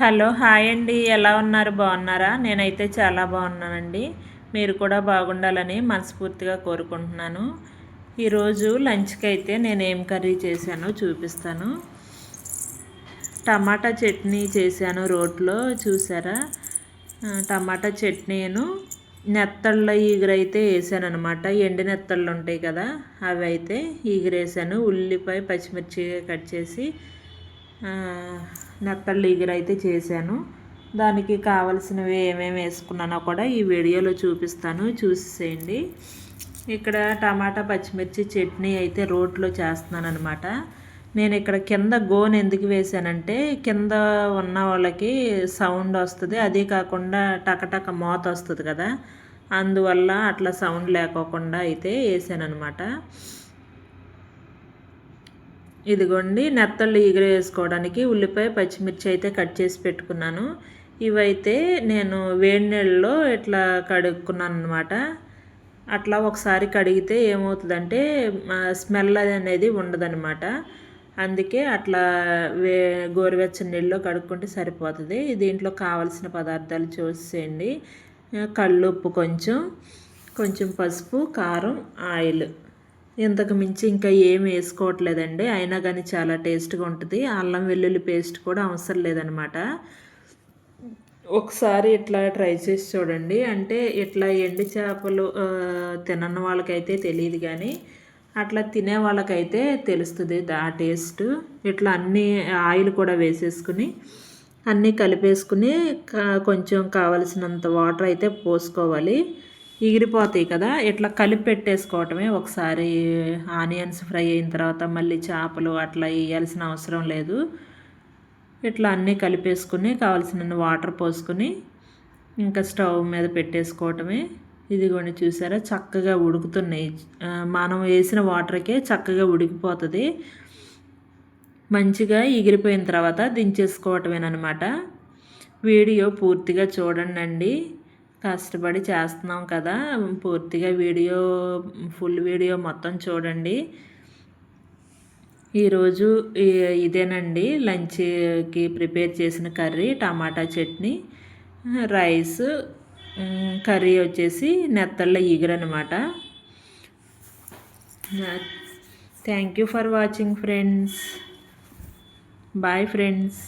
Hello hi అండి. ఎలా ఉన్నారు? బాగున్నారా? నేనైతే చాలా బాగున్నానండి. మీరు కూడా బాగుండాలని మనస్ఫూర్తిగా కోరుకుంటున్నాను. ఈరోజు లంచ్కి అయితే నేను ఏం కర్రీ చేశానో చూపిస్తాను. టమాటా చట్నీ చేశాను రోట్లో చూసారా? టమాటా చట్నీను నెత్తళ్ళ ఈగురైతే వేసాను అనమాట ఎండి నెత్తళ్ళు ఉంటాయి కదా అవి అయితే ఈగురేసాను. ఉల్లిపాయ పచ్చిమిర్చి కట్ చేసి నెత్తళ్ళు అయితే చేశాను. దానికి కావలసినవి ఏమేమి వేసుకున్నానో కూడా ఈ వీడియోలో చూపిస్తాను. చూసేయండి ఇక్కడ టమాటా పచ్చిమిర్చి చట్నీ అయితే రోట్లో చేస్తున్నాను అనమాట నేను ఇక్కడ కింద గోన్ ఎందుకు వేసానంటే కింద ఉన్న వాళ్ళకి సౌండ్ వస్తుంది. అదే కాకుండా టకటక మోత వస్తుంది కదా. అందువల్ల అట్లా సౌండ్ లేకోకుండా అయితే వేసాను అనమాట ఇదిగోండి నెత్తళ్ళు ఈగరేసుకోవడానికి ఉల్లిపాయ పచ్చిమిర్చి అయితే కట్ చేసి పెట్టుకున్నాను. ఇవైతే నేను వేడి నీళ్ళలో ఇట్లా కడుక్కున్నాను అనమాట అట్లా ఒకసారి కడిగితే ఏమవుతుందంటే స్మెల్ అనేది ఉండదనమాట అందుకే అట్లా వే గోరువెచ్చని నీళ్ళలో కడుక్కుంటే సరిపోతుంది. దీంట్లో కావలసిన పదార్థాలు చూసేయండి. కళ్ళుప్పు కొంచెం కొంచెం పసుపు కారం ఆయిల్. ఇంతకు మించి ఇంకా ఏం వేసుకోవట్లేదండి. అయినా కానీ చాలా టేస్ట్గా ఉంటుంది. అల్లం వెల్లుల్లి పేస్ట్ కూడా అవసరం లేదనమాట. ఒకసారి ఇట్లా ట్రై చేసి చూడండి. అంటే ఇట్లా ఎండి చేపలు తినని వాళ్ళకైతే తెలియదు కానీ అట్లా తినే వాళ్ళకైతే తెలుస్తుంది ఆ టేస్ట్. ఇట్లా అన్నీ ఆయిల్ కూడా వేసేసుకుని అన్నీ కలిపేసుకుని కొంచెం కావలసినంత వాటర్ అయితే పోసుకోవాలి. ఎగిరిపోతాయి కదా ఇట్లా కలిపి పెట్టేసుకోవటమే ఒకసారి. ఆనియన్స్ ఫ్రై అయిన తర్వాత మళ్ళీ చేపలు అట్లా వేయాల్సిన అవసరం లేదు. ఇట్లా అన్నీ కలిపేసుకుని కావాల్సిన వాటర్ పోసుకుని ఇంకా స్టవ్ మీద పెట్టేసుకోవటమే. ఇదిగోండి చూసారా చక్కగా ఉడుకుతున్నాయి. మనం వేసిన వాటర్కే చక్కగా ఉడికిపోతుంది. మంచిగా ఎగిరిపోయిన తర్వాత దించేసుకోవటమేనమాట వీడియో పూర్తిగా చూడండి కష్టపడి చేస్తున్నాం కదా. పూర్తిగా వీడియో ఫుల్ వీడియో మొత్తం చూడండి. ఈరోజు ఇదేనండి. లంచ్కి ప్రిపేర్ చేసిన కర్రీ టమాటా చట్నీ రైస్ కర్రీ వచ్చేసి నెత్తళ్ళ ఈగరనమాట thank you for watching friends. Bye friends.